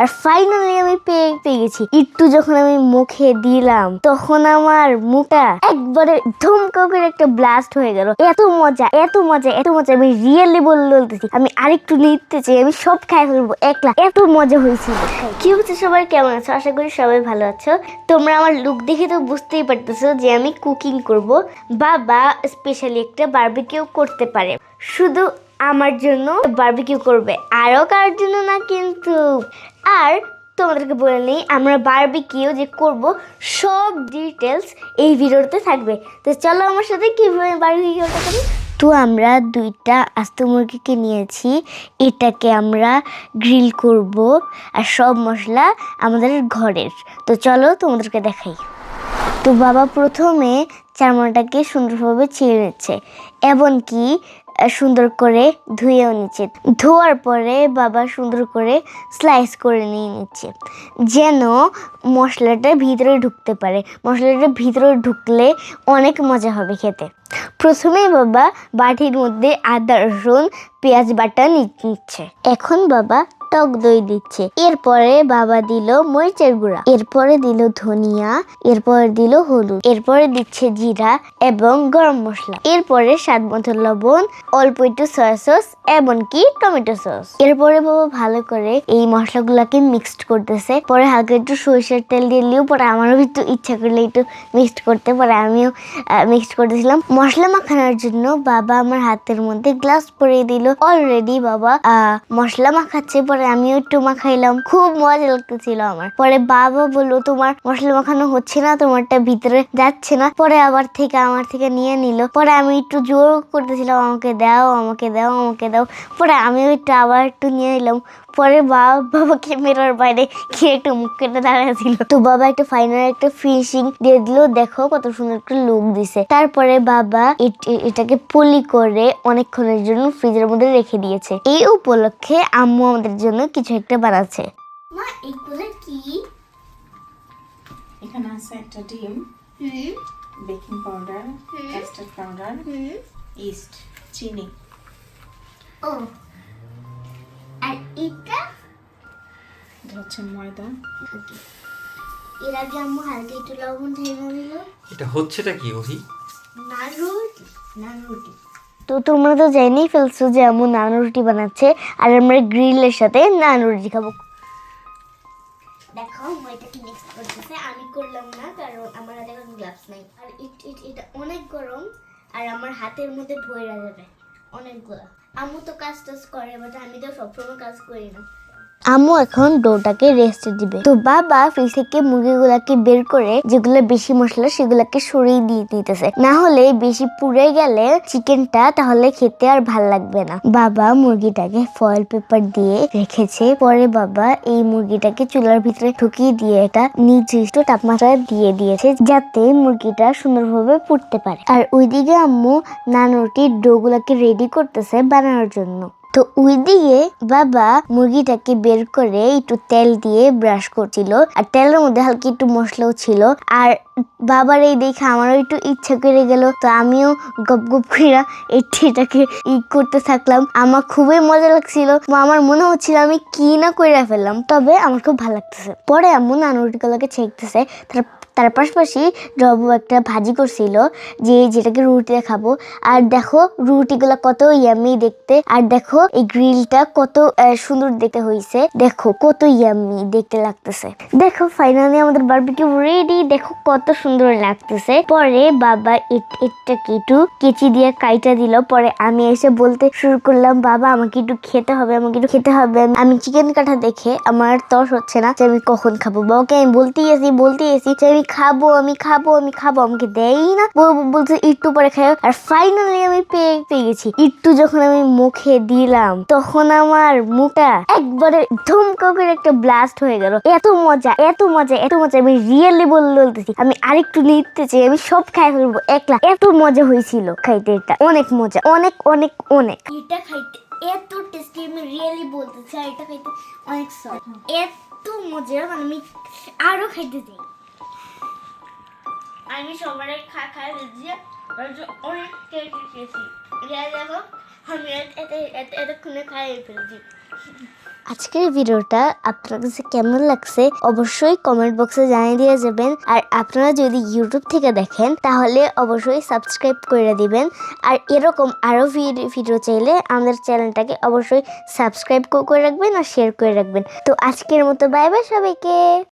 আর finally আমি পেয়ে পেয়ে গেছি। একটু যখন আমি মুখে দিলাম, তখন আমার মুখটা একবারে ধমকা করে একটা ব্লাস্ট হয়ে গেল। এত মজা এত মজা এত মজা। আমি রিয়েলি বলতেছি, আমি আরেকটু নিতে চাই, আমি সব খাই ফেলব, একলা। এত মজা হয়েছিল। কি হচ্ছে সবাই? কেমন আছো? আশা করি সবাই ভালো আছো। তোমরা আমার লুক দেখে তো বুঝতেই পারতেছো যে আমি কুকিং করব। বাবা স্পেশালি একটা বারবিকিউ করতে পারে। শুধু আমার জন্য বারবিকিউ করবে। আরও কারোর জন্য না কিন্তু? আর তোমাদেরকে বলে নিই, আমরা বারবিকিউ যে করব, সব ডিটেলস এই ভিডিওতে থাকবে। তো চলো আমার সাথে কীভাবে বারবিকিউটা করি তো আমরা দুইটা আস্ত মুরগিকে নিয়েছি, এটাকে আমরা গ্রিল করব, আর সব মশলা আমাদের ঘরের। তো চলো তোমাদেরকে দেখাই। তো বাবা প্রথমে চারমাটাকে সুন্দরভাবে ছিঁড়ে নিচ্ছে, এমনকি সুন্দর করে ধুয়েও নিচ্ছে। ধোয়ার পরে বাবা সুন্দর করে স্লাইস করে নিয়ে নিচ্ছে। যেন মশলাটা ভিতরে ঢুকতে পারে। মশলাটা ভিতরে ঢুকলে অনেক মজা হবে খেতে। প্রথমে বাবা বাটির মধ্যে আদা, রসুন, পেঁয়াজ বাটা নিচ্ছে। এখন বাবা টক দই দিচ্ছে। এরপরে বাবা দিল মরিচের গুঁড়া। এরপরে দিল ধনিয়া, এরপরে দিল হলুদ, এরপরে দিচ্ছে জিরা এবং গরম মশলা। এরপরে স্বাদ মতো লবণ, অল্প একটু সয়া সস এমনকি টমেটো সস এরপরে বাবা ভালো করে এই মশলাগুলোকে মিক্সড করতেছে। পরে হালকা একটু সরিষার তেল দিয়ে দিলেও পরে আমারও একটু ইচ্ছা করলে একটু মিক্সড করতে। পরে আমিও মিক্সড করতেছিলাম। মশলা মাখানোর জন্য বাবা আমার হাতের মধ্যে গ্লাস পরিয়ে দিল। অলরেডি বাবা মশলা মাখাচ্ছে পরে আমিও একটু মাখাইলাম খুব মজা লাগতেছিল আমার। পরে বাবা বলল, তোমার মশলা মাখানো হচ্ছে না, তোমারটা ভিতরে যাচ্ছে না। পরে আবার থেকে আমার থেকে নিয়ে নিল। পরে আমি একটু জোর করতেছিলাম, আমাকে দাও আমাকে দাও আমাকে দাও। পরে আমিও একটু আবার একটু নিয়ে নিলাম। পরে বাবা বাবা ক্যামেরার বাইরে গিয়ে একটু মুখ কেটে দাঁড়াছিল তো বাবা একটা ফাইনাল একটা ফিনিশিং দিয়ে দিল দেখো কত সুন্দর একটা লুক দিছে। তারপরে বাবা এটাকে পলি করে অনেকক্ষণের জন্য ফ্রিজের মধ্যে রেখে দিয়েছে। এই উপলক্ষে আম্মু আমাদের জন্য কিছু একটা বানাচ্ছে। মা এগুলো কি? এখানে আছে একটা ডিম হুম। বেকিং পাউডার কাস্টার্ড পাউডার হুম। ইস্ট চিনি। ও। আর এটা এটা হচ্ছে ময়দা। এর আগে আম্মু হালকা একটু লবণ ঢেলে দিল। এটা হচ্ছেটা কি অভি নান রুটি। তো তোমরা তো জেনেই ফেলছো যে আম্মু নান রুটি বানাচ্ছে আর আমরা গ্রিলের সাথে নান রুটি খাব। দেখো ময়দাকে মিক্স করতেছে? আমি করলাম না কারণ আমার হাতে এখন গ্লাভস নাই। আর ইট- ইট- এটা অনেক গরম আর আমার হাতের মধ্যে ভয়রা যাবে। অনেকগুলো। আম্মু তো কাজ টাজ করে বাট আমি তো সবসময় কাজ করি না। আম্মু এখন ডোটাকে রেস্টে দিবে। তো বাবা ফ্রিজ থেকে মুরগিগুলাকে বের করে যেগুলো বেশি মশলা সেগুলোকে সরিয়ে দিয়ে দিতেছে। না হলে বেশি পুড়ে গেলে চিকেনটা তাহলে খেতে আর ভালো লাগবে না। বাবা মুরগিটাকে ফয়েল পেপার দিয়ে রেখেছে। পরে বাবা এই মুরগিটাকে চুলার ভিতরে ঢুকিয়ে দিয়ে এটা নির্দিষ্ট তাপমাত্রা দিয়ে দিয়েছে যাতে মুরগিটা সুন্দরভাবে পুড়তে পারে। আর ওইদিকে আম্মু নানুটির ডোগুলাকে রেডি করতেছে বানানোর জন্য। তো ওইদিকে বাবা মুরগিটাকে বের করে একটু তেল দিয়ে ব্রাশ করছিল। আর তেলের মধ্যে হালকা একটু মশলাও ছিল। আর বাবার এই দেখে আমারও একটু ইচ্ছা করে গেল। তো আমিও গপ গপ করে এটাকে ই করতে থাকলাম। আমার খুবই মজা লাগছিল। আমার মনে হচ্ছিল আমি কি না করে ফেললাম। তবে আমার খুব ভালো লাগতেছে। পরে এমন নানুটিগুলোকে ছেঁকতেছে। তার তার পাশাপাশি রবু একটা ভাজি করছিল যে যেটাকে রুটিতে খাব আর দেখো রুটিগুলো কত ইয়ামি দেখতে। আর দেখো এই গ্রিলটা কত সুন্দর দেখতে হয়েছে দেখো কত ইয়ামি দেখতে লাগতেছে। দেখো ফাইনালি আমাদের বারবিকিউ রেডি দেখো কত সুন্দর লাগতেছে। পরে বাবা এট- একটু কেচি দিয়ে কাইটা দিল। পরে আমি এসে বলতে শুরু করলাম, বাবা, আমাকে একটু খেতে হবে, আমাকে একটু খেতে হবে। আমি চিকেন কাটা দেখে আমার তস হচ্ছে না যে আমি কখন খাব? বাবাকে আমি বলতেই আছি বলতেই আছি যে আমি খাব, আমি খাব আমি খাব। আমাকে দেয়ই না। বলছে একটু পরে খাই আর ফাইনালি আমি পেয়ে পেয়ে গেছি। একটু যখন আমি মুখে দিলাম, তখন আমার মুখটা একবারে ধমকা করে একটা ব্লাস্ট হয়ে গেল। এত মজা এত মজা এত মজা। আমি রিয়েলি বলতেছি, আমি আরেকটু নিতে চাই। আমি সব খাই ফেলব একলা। এত মজা হয়েছিল খাইতে এটা। অনেক মজা, অনেক অনেক অনেক। এটা খাইতে এত টেস্টি আমি রিয়েলি বলতেছি আর এটা খাইতে অনেক সফট এত মজা মানে আমি আরও খাইতে চাই। আমি সবার খা খাই দিচ্ছি। অনেক টেস্টি দেখো, আমি এত- এত- এত- এতক্ষণে ফেলছি। আজকের ভিডিওটা আপনার কাছে কেমন লাগছে অবশ্যই কমেন্ট বক্সে জানিয়ে দিয়ে যাবেন। আর আপনারা যদি ইউটিউব থেকে দেখেন, তাহলে অবশ্যই সাবস্ক্রাইব করে দিবেন। আর এরকম আরও ভিডিও চাইলে আমাদের চ্যানেলটাকে অবশ্যই সাবস্ক্রাইব করে রাখবেন আর শেয়ার করে রাখবেন। তো আজকের মতো বাই বাই সবাইকে।